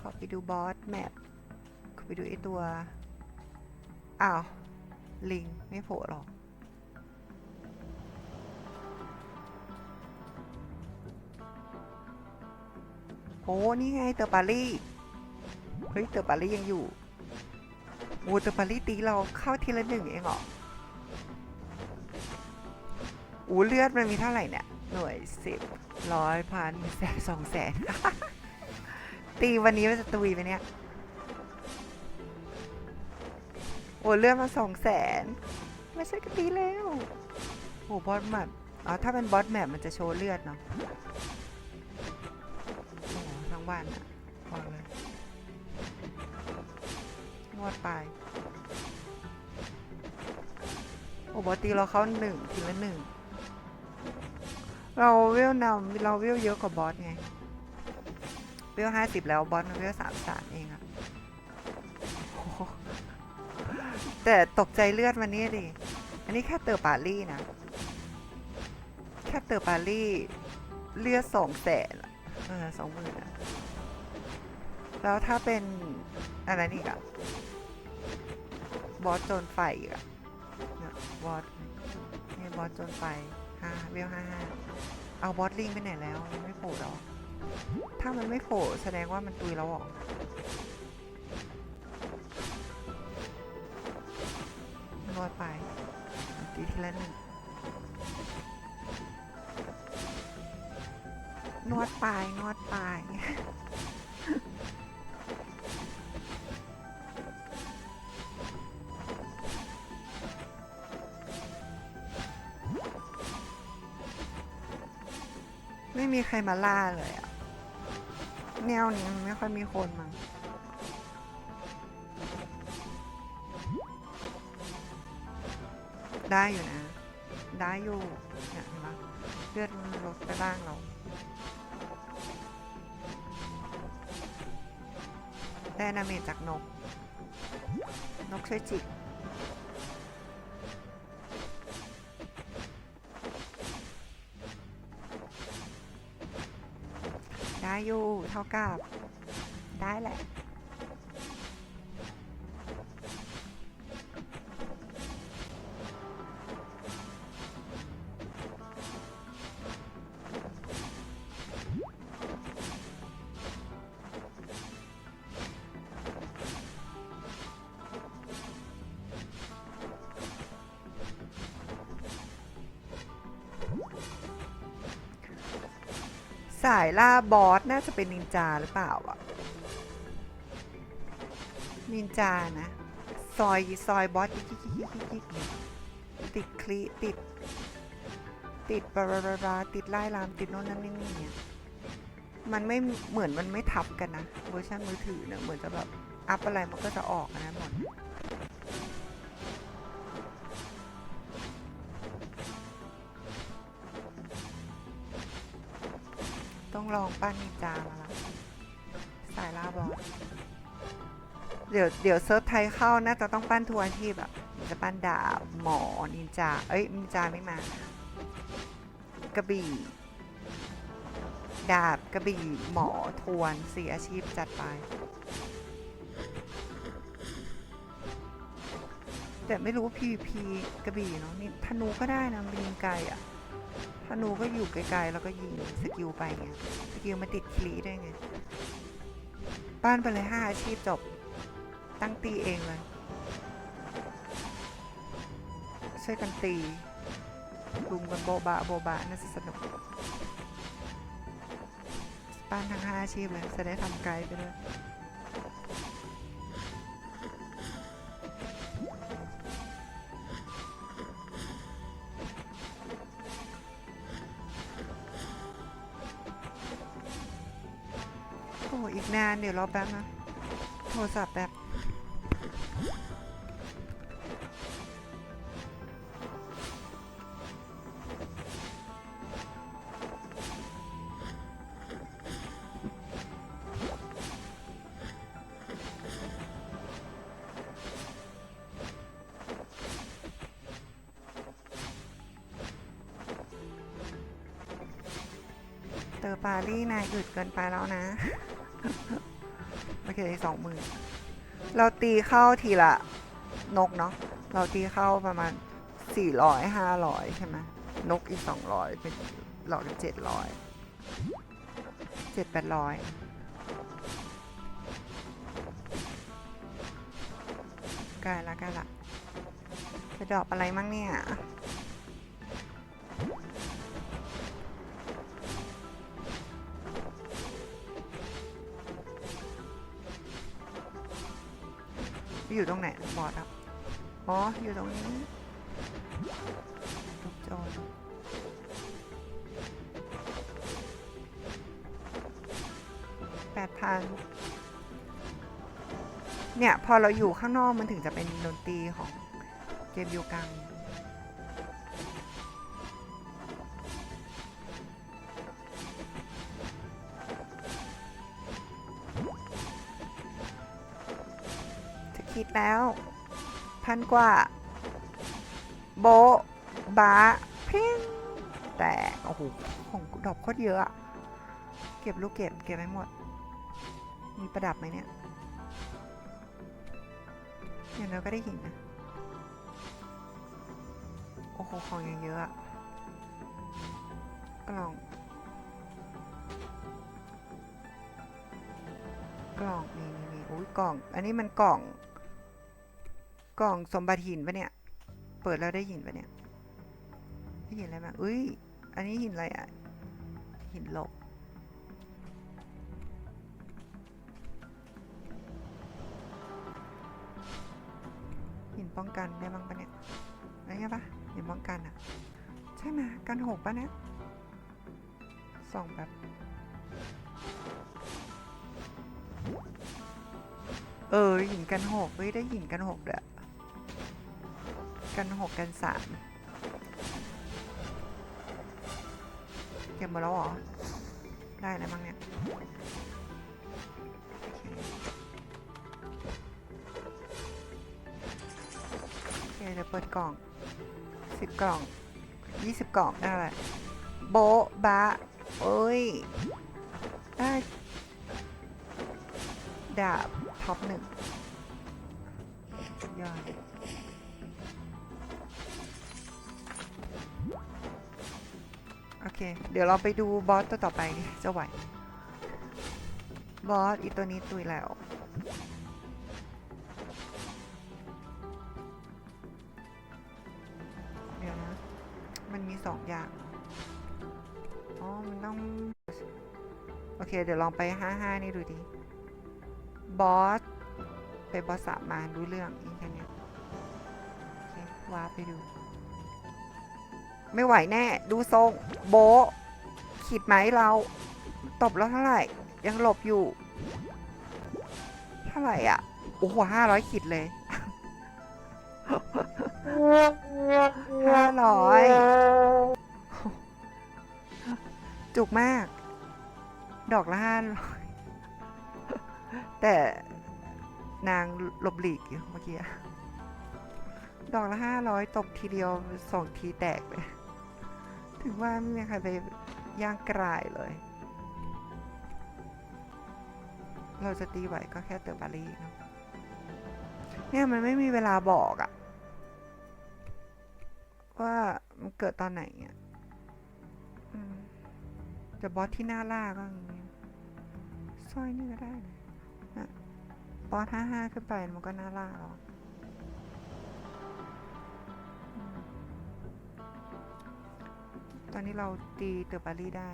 ขอไปดูบอสแมปขอไปดูไอตัว อ้าว ลิง ไม่โผล่หรอก โอ้นี่ไงเตอร์ปารี่เฮ้ยเตอร์ปารี่ยังอยู่โอ้เตอร์ปารี่ตีเราเข้าทีละหนึ่งเองเหรอโอ้เลือดมันมีเท่าไหร่เนี่ย หน่วยสิบร้อยพันแสนสองแสน ตีวันนี้มันจะตุยไปเนี่ย โอ้เลือดมาสองแสนไม่ใช่กตีแล้วโอ้บอสแมปอ๋อถ้าเป็นบอสแมปมันจะโชว์เลือดเนาะโอ้ทั้งวันอะบอกเลยนวดไปโอ้บอสตีเราเข้าหนึ่งทีละหนึ่งเราเวลนำเราเวลเยอะกว่าบอสไง วลห้าสิบแล้วบอสมันเวลสามสามเองอะแต่ตกใจเลือดมันนี่ดิ อันนี้แค่เตอร์ปารี่นะ แค่เตอร์ปารี่เลือดสองแสนเออสองหมื่นอะแล้วถ้าเป็นอะไรนี่อะบอสโจนไฟอีกอะบอสนี่บอสโจนไฟห้าเวลห้าห้าเอาบอสลิงไปไหนแล้ว ไม่โผล่หรอ ถ้ามันไม่โผล่แสดงว่ามันตุยแล้วหรอนวดไปตีทีละหนึ่งนวดไปนวดไปไม่มีใครมาล่าเลยอะ แนวนี้มันไม่ค่อยมีคนมั้งได้อยู่นะ ได้อยู่เนี่ยเห็นปะเลือดมันลดไปบ้างเราได้นาเมจจากนก นกช่วยจิก อยู่เท่ากับ ได้แหละ สายล่าบอสน่าจะเป็นนินจาหรือเปล่าอะ นินจานะ ซอยซอยบอสติดคลีติด ติดบาราราติดไล่ลามติดโน่นนั่นนี่นี่เนี่ยมันไม่เหมือนมันไม่ทับกันนะเวอร์ชันมือถือเนี่ยเหมือนจะแบบอัพอะไรมันก็จะออกนะหมด ต้องลองปั้นนินจามาละสายล่าบอสเดี๋ยวเดี๋ยวเซิร์ฟไทยเข้าน่าจะต้องปั้นทัวร์ที่แบบจะปั้นดาบหมอนินจา เอ้ยนินจาไม่มากระบี่ ดาบกระบี่หมอทวนสี่อาชีพจัดไป แต่ไม่รู้ PVP กระบี่เนาะนี่ธนูก็ได้นะมันยิงไกลอะ ธนูก็อยู่ไกลๆแล้วก็ยิงสกิลไปไงสกิลมาติดคลีได้ไงปั้นไปเลยห้าอาชีพจบ ตั้งตีเองเลยช่วยกันตีรุมกันโบบะโบบะน่าจะสนุกป้านทั้งห้าอาชีพเลยจะได้ทำไกลไปด้วย อีกนานเดี๋ยวรอแป๊บนะโทรศัพท์แบบเตอร์ปารี่นายอึดเกินไปแล้วนะ โอเคสองหมื่นเราตีเข้าทีละนกเนาะเราตีเข้าประมาณสี่ร้อยห้าร้อยใช่ไหมนกอีกสองร้อยเป็นหลอกเจ็ดร้อยเจ็ดแปดร้อยใกล้ละใกล้ละจะดรอปอะไรมั่งเนี่ย อยู่ตรงไหนบอดอะอ๋อ อยู่ตรงนี้ลูกโจรแปดพันเนี่ย พอเราอยู่ข้างนอกมันถึงจะเป็นดนตรีของเกมยูกัง คิดแล้ว พันกว่า โบบาเพ่งแต่ โอ้โห ของดอกโคตรเยอะอะเก็บลูกเก็บ เก็บให้หมด มีประดับไหมเนี่ย อย่างน้อยก็ได้หินนะ โอ้โห ของอย่างเยอะอะกล่อง กล่องนี่นี่นี่อุ้ยกล่อง อันนี้มันกล่อง กล่องสมบัติหินปะเนี่ย เปิดแล้วได้หินปะเนี่ย ได้หินอะไรมาอุ้ย อันนี้หินอะไรอะ หินหลบหินป้องกันได้บ้างปะเนี่ยอะไรเงี้ยปะหินป้องกันอะ ใช่ไหมกันหกปะเนี่ยส่องแบบเออหินกันหกเฮ้ยได้หินกันหกเด้อ กันหกกันสามเก็บหมดแล้วเหรอ ได้แล้วมั้งเนี่ยโอเคเดี๋ยวเปิดกล่องสิบกล่องยี่สิบกล่องได้เลยโบ๊ะบะเอ้ยได้ดาบท็อปหนึ่งยอด เค เดี๋ยวเราไปดูบอสตัวต่อไปจะไหว บอสอีตัวนี้ตุยแล้ว เดี๋ยวนะ มันมีสองอย่าง อ๋อ มันต้อง โอเค เดี๋ยวลองไปห้าห้านี่ดูดิ บอส ไปบอสสามมารู้เรื่องอีกแค่เนี้ยโอเคว้าไปดู ไม่ไหวแน่ ดูทรง โบขีดไหมเรา ตบแล้วเท่าไหร่ ยังหลบอยู่ เท่าไหร่อะ โอ้โหห้าร้อยขีดเลยห้าร้อยจุกมาก ดอกละห้าร้อยแต่นางหลบหลีกอยู่เมื่อกี้ ดอกละห้าร้อยตบทีเดียวสองทีแตกเลย ถึงว่าไม่มีใครไปย่างกรายเลย เราจะตีไหวก็แค่เตอร์บารีเนาะเนี่ยมันไม่มีเวลาบอกอะว่ามันเกิดตอนไหนอะอืมแต่บอสที่หน้าล่าก็อย่างงี้สร้อยนี่ก็ได้เลยนะบอสห้าห้าขึ้นไปมันก็หน้าล่าแล้ว ตอนนี้เราตีเตอร์บารี่ได้